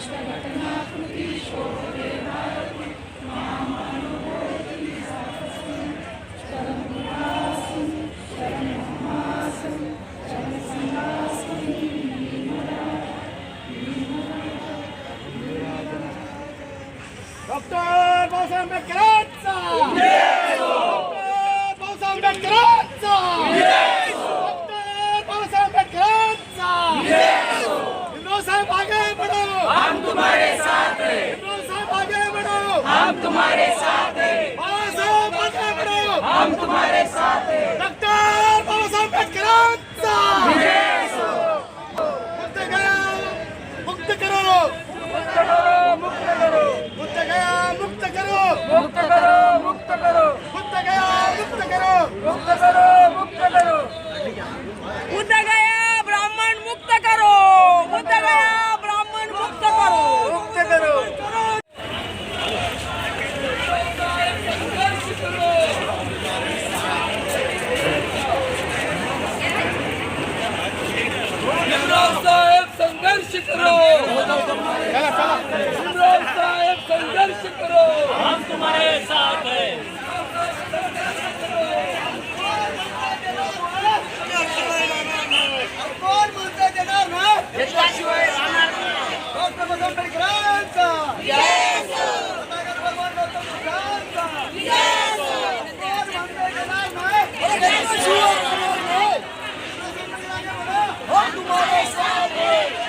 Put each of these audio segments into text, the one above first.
Dr. Bosan Yeah! तुम्हारे साथ हैं। हम तुम्हारे साथ हैं। डॉक्टर बाबासाहेब आंबेडकरांचा विजय। संघर्ष करो। भीमराव साहेब संघर्ष करो। हम तुम्हारे साथ हैं। घेतल्याशिवाय राहणार डॉक्टर भगवान गौतम बुद्धांचा कोण मुद्दा देणार नाही त्याच्याशिवाय राहणार नाही. हम तुम्हारे साथ हैं.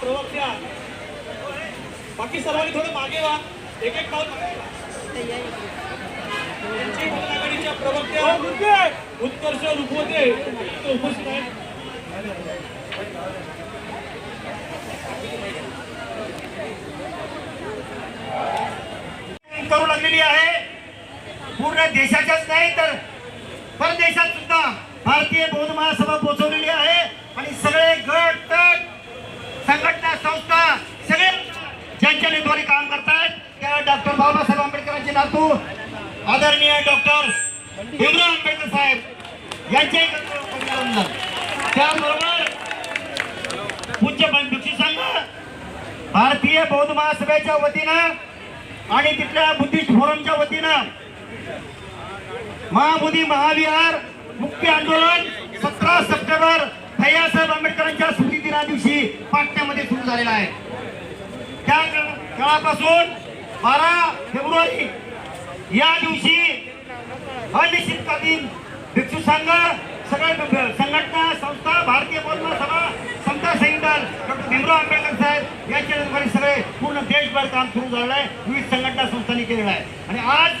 प्रवक्त्या. बाकी सर्वांनी थोडं मागे व्हा एक एक पाऊल बहुजन आघाडीच्या प्रवक्त्या उत्कर्ष रुपवते. इथं उपस्थित करू लागलेली आहे. पूर्ण देशाच्याच नाही तर परदेशात सुद्धा भारतीय बौद्ध महासभा पोहोचवलेली आहे आणि सगळे गट तट संघटना संस्था सगळे ज्यांच्या नेतृत्वाने काम करतायत त्या डॉक्टर बाबासाहेब आंबेडकरांचे नातू आदरणीय डॉक्टर भीमराव आंबेडकर साहेब यांचे त्याचबरोबर पूज्य भिक्षू संघ भारतीय बौद्ध महासभेच्या वतीनं आणि तिथल्या बुद्धिस्ट फोरमच्या वतीनं महाबुद्धी महाविहार मुक्ती आंदोलन सतरा सप्टेंबर भैयासाहेब आंबेडकरांच्या स्मृती दिना दिवशी पाटण्यामध्ये सुरू झालेला आहे. त्या काळापासून बारा फेब्रुवारी या दिवशी अनिश्चितकालीन भिक्षू संघ सगळे संघटना संस्था भारतीय बौद्ध सभा समता संहिताल डॉक्टर भीमराव आंबेडकर साहेब यांच्या नेतृत्वाखाली सगळे पूर्ण देशभर काम सुरू झालेलं आहे. विविध संघटना संस्थांनी केलेलं आहे. आणि आज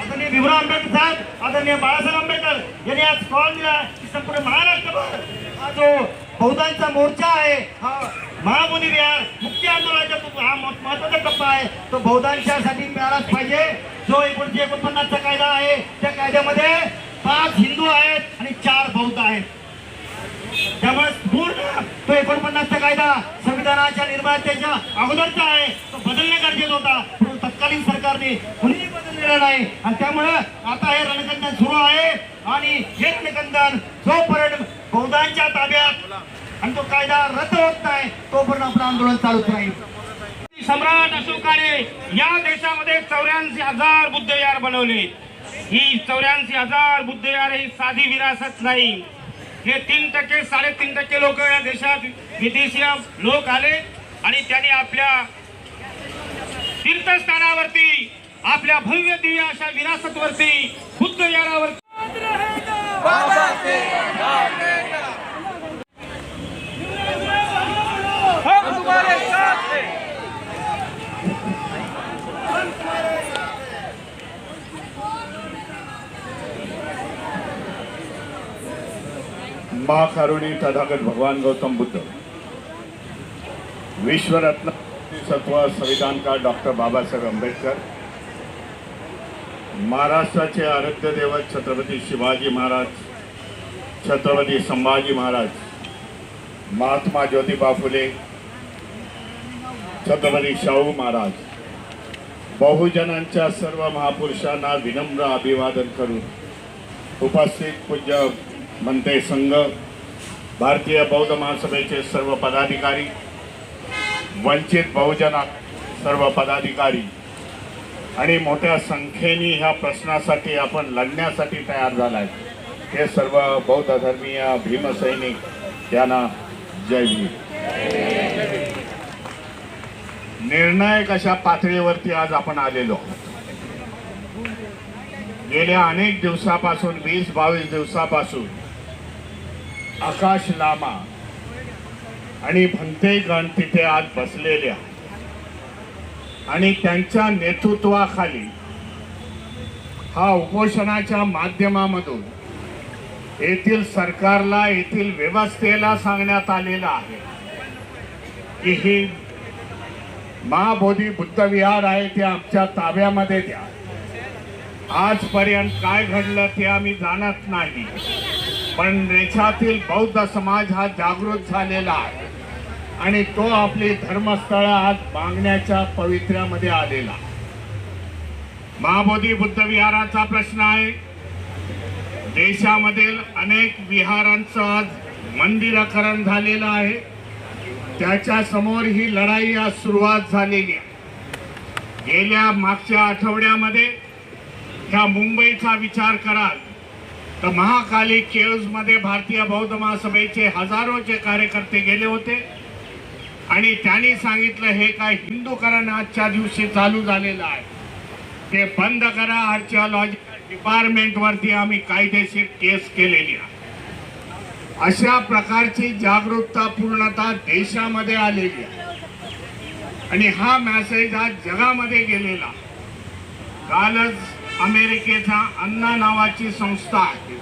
आदरणीय भीमराव आंबेडकर साहेब आदरणीय बाळासाहेब आंबेडकर यांनी आज कॉल दिला की संपूर्ण महाराष्ट्रभर हा जो बौद्धांचा मोर्चा आहे हा महामुनी विहार मुक्ती आंदोलनाचा हा मह- महत्त्वाचा टप्पा आहे. तो बौद्धांच्यासाठी मिळालाच पाहिजे. जो एकोणीशे एकोणपन्नासचा कायदा आहे त्या कायद्यामध्ये पाच हिंदू आहेत आणि चार बौद्ध आहेत. त्यामुळे पूर्ण तो एकोणपन्नासचा कायदा संविधानाच्या निर्मात्याच्या अगोदरचा आहे. तो बदलणे गरजेचा होता. म्हणून तत्कालीन सरकारने कुणीही बदललेला नाही. आणि त्यामुळं आता हे रणकंदन सुरू आहे. आणि हे रणकंदन जोपर्यंत बौद्धांच्या ताब्यात आणि तो कायदा रद्द होत नाही तोपर्यंत आपलं आंदोलन चालूच राहील सम्राट अशोकाने या देशामध्ये चौऱ्याऐंशी हजार बुद्धयार बनवले. ही चौऱ्याऐंशी हजार बुद्धयार ही साधी विरासत नाही. हे तीन टक्के साडेतीन टक्के लोक या देशात विदेशी लोक आले आणि त्यांनी आपल्या तीर्थस्थानावरती आपल्या भव्य दिव्य अशा विरासतवरती बुद्धयारावरती विहारावर हम तुम्हारे साथ हैं। खारुणी तथागत भगवान गौतम बुद्ध। विश्वरत्न सत्व संविधानकार डॉक्टर बाबासाहेब आंबेडकर। महाराष्ट्राचे आराध्य देवत छत्रपती शिवाजी महाराज छत्रपती संभाजी महाराज महात्मा ज्योतिबा फुले छत्रपती शाहू महाराज बहुजनांच्या सर्व महापुरुषांना विनम्र अभिवादन करून उपस्थित पूज्य मनते संघ भारतीय बौद्ध महासभेचे सर्व पदाधिकारी वंचित बहुजन सर्व पदाधिकारी आणि मोठ्या संख्येने ह्या प्रश्नासाठी आपण लढण्यासाठी तयार झालाय. हे सर्व बौद्ध धर्मीय भीमसैनिक यांना जय भीम. निर्णायक अशा पातळीवरती आज आपण आलेलो आहोत. गेल्या अनेक दिवसापासून वीस बावीस दिवसापासून आकाश लामा आणि भंतेगण तिथे आज बसलेले आहेत आणि त्यांच्या नेतृत्वाखाली हा उपोषणाच्या माध्यमामधून येथील सरकारला येथील व्यवस्थेला सांगण्यात आलेलं आहे की ही महाबोधी बुद्ध विहार आहे ते आमच्या ताब्यामध्ये द्या. आजपर्यंत काय घडलं ते आम्ही जाणत नाही. पण देशातील बौद्ध समाज हा जागृत झालेला आहे. आणि तो आपली धर्मस्थळं आज मागण्याच्या पवित्र्यामध्ये आलेला. महाबोधी बुद्ध विहाराचा प्रश्न आहे. देशामधील अनेक विहारांचं आज मंदिरकरण झालेलं आहे. त्याच्यासमोर ही लढाई आज सुरुवात झालेली आहे. गेल्या मागच्या आठवड्यामध्ये ह्या मुंबईचा विचार कराल तर महाकाली केव्जमध्ये भारतीय बौद्ध महासभेचे हजारोचे कार्यकर्ते गेले होते आणि त्यांनी सांगितलं हे काय हिंदूकरण आजच्या दिवशी चालू झालेलं आहे. ते बंद करा आर्किओलॉजिकल डिपार्टमेंटवरती आम्ही कायदेशीर केस केलेली आहे. अशा प्रकारची जागरूकता पूर्णतः देशामध्ये आलेली आहे. आणि हा मॅसेज आज जगामध्ये गेलेला कालच अमेरिकेचा अन्ना नावाची संस्था आहे.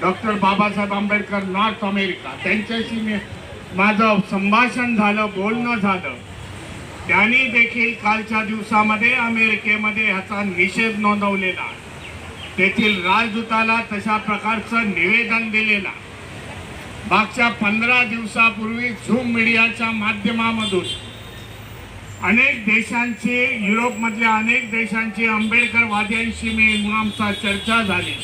Doctor Babasaheb Ambedkar north America. त्यांच्याशी मी माझं संभाषण झालं बोलणं झालं. त्यांनी देखील कालच्या दिवसामध्ये अमेरिकेमध्ये ह्याचा निषेध नोंदवलेला तेथील राजदूताला तशा प्रकारचं निवेदन दिलेलं मागच्या पंधरा दिवसापूर्वी झूम मीडियाच्या माध्यमामधून अनेक देशांची युरोपमधल्या अनेक देशांची आंबेडकरवाद्यांशी मी आमचा चर्चा झाली.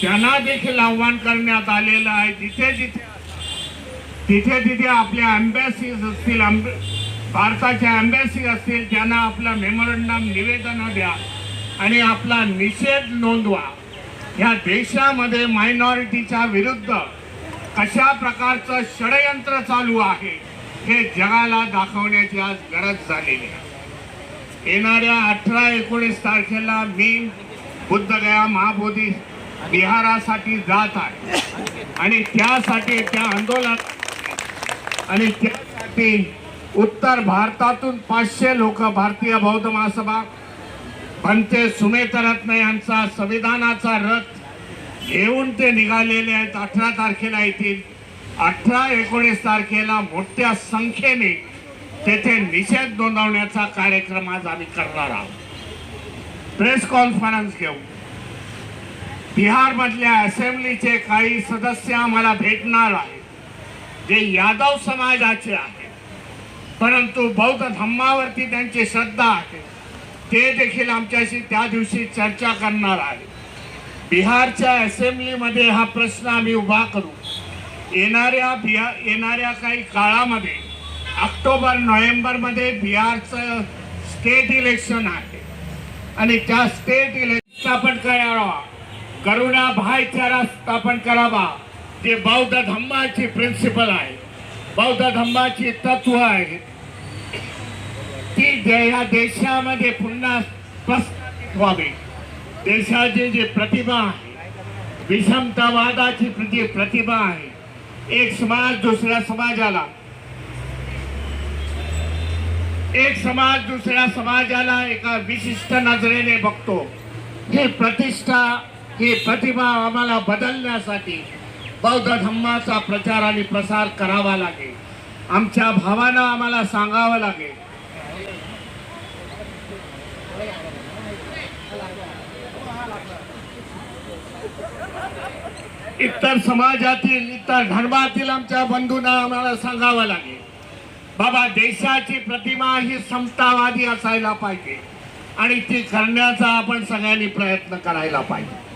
त्यांना देखील आव्हान करण्यात आलेलं आहे. जिथे जिथे तिथे तिथे आपल्या अम्बॅसीज असतील आंबे भारताच्या अँबॅसी असतील त्यांना आपलं मेमोरंडम निवेदनं द्या आणि आपला निषेध नोंदवा. या देशामध्ये मायनॉरिटीच्या विरुद्ध कशा प्रकारचं षडयंत्र चालू आहे हे जगाला दाखवण्याची आज गरज झालेली आहे. येणाऱ्या अठरा एकोणीस तारखेला मी बुद्धगया महाबोधी विहारासाठी जात आहे. आणि त्यासाठी त्या आंदोलनात आणि त्यासाठी उत्तर भारतातून पाचशे लोक भारतीय बौद्ध महासभा पंचे सुमेतरत्न यांचा संविधानाचा रथ घेऊन ते निघालेले आहेत. अठरा तारखेला येतील. अठरा एकोणीस तारखेला मोठ्या संख्येने तेथे निषेध नोंदवण्याचा कार्यक्रम आज आम्ही करणार आहोत. प्रेस कॉन्फरन्स घेऊ बिहारमधल्या असेंब्लीचे काही सदस्य आम्हाला भेटणार आहेत. जे यादव समाजाचे आहेत. परंतु बौद्ध धम्मावरती त्यांची श्रद्धा आहे. ते देखील आमच्याशी त्या दिवशी चर्चा करणार आहे बिहारच्या असेंब्लीमध्ये हा प्रश्न आम्ही उभा करू. येणाऱ्या बिहार येणाऱ्या काही काळामध्ये ऑक्टोबर नोव्हेंबरमध्ये बिहारचं स्टेट इलेक्शन आहे. आणि त्या स्टेट इलेक्शन स्थापन करावा. करुणा भाईचारा स्थापन करावा. जे बौद्ध धम्माची प्रिन्सिपल आहे बौद्ध धम्माची तत्व आहे ती जे या देशामध्ये पुन्हा प्रस्थापित व्हावी. देशाची जी प्रतिभा आहे विषमतावादाची जी प्रतिभा आहे एक समाज दुसऱ्या समाजाला. एक समाज दुसऱ्या समाजाला एका विशिष्ट नजरेने बघतो. ही प्रतिष्ठा ही प्रतिभा आम्हाला बदलण्यासाठी बौद्ध धम्माचा प्रचार आणि प्रसार करावा लागेल. आमच्या भावांना आम्हाला सांगावं लागेल. इतर समाजातील इतर धर्मातील आमच्या बंधूंना आम्हाला सांगावं लागेल. बाबा देशाची प्रतिमा ही समतावादी असायला पाहिजे. आणि ती करण्याचा आपण सगळ्यांनी प्रयत्न करायला पाहिजे.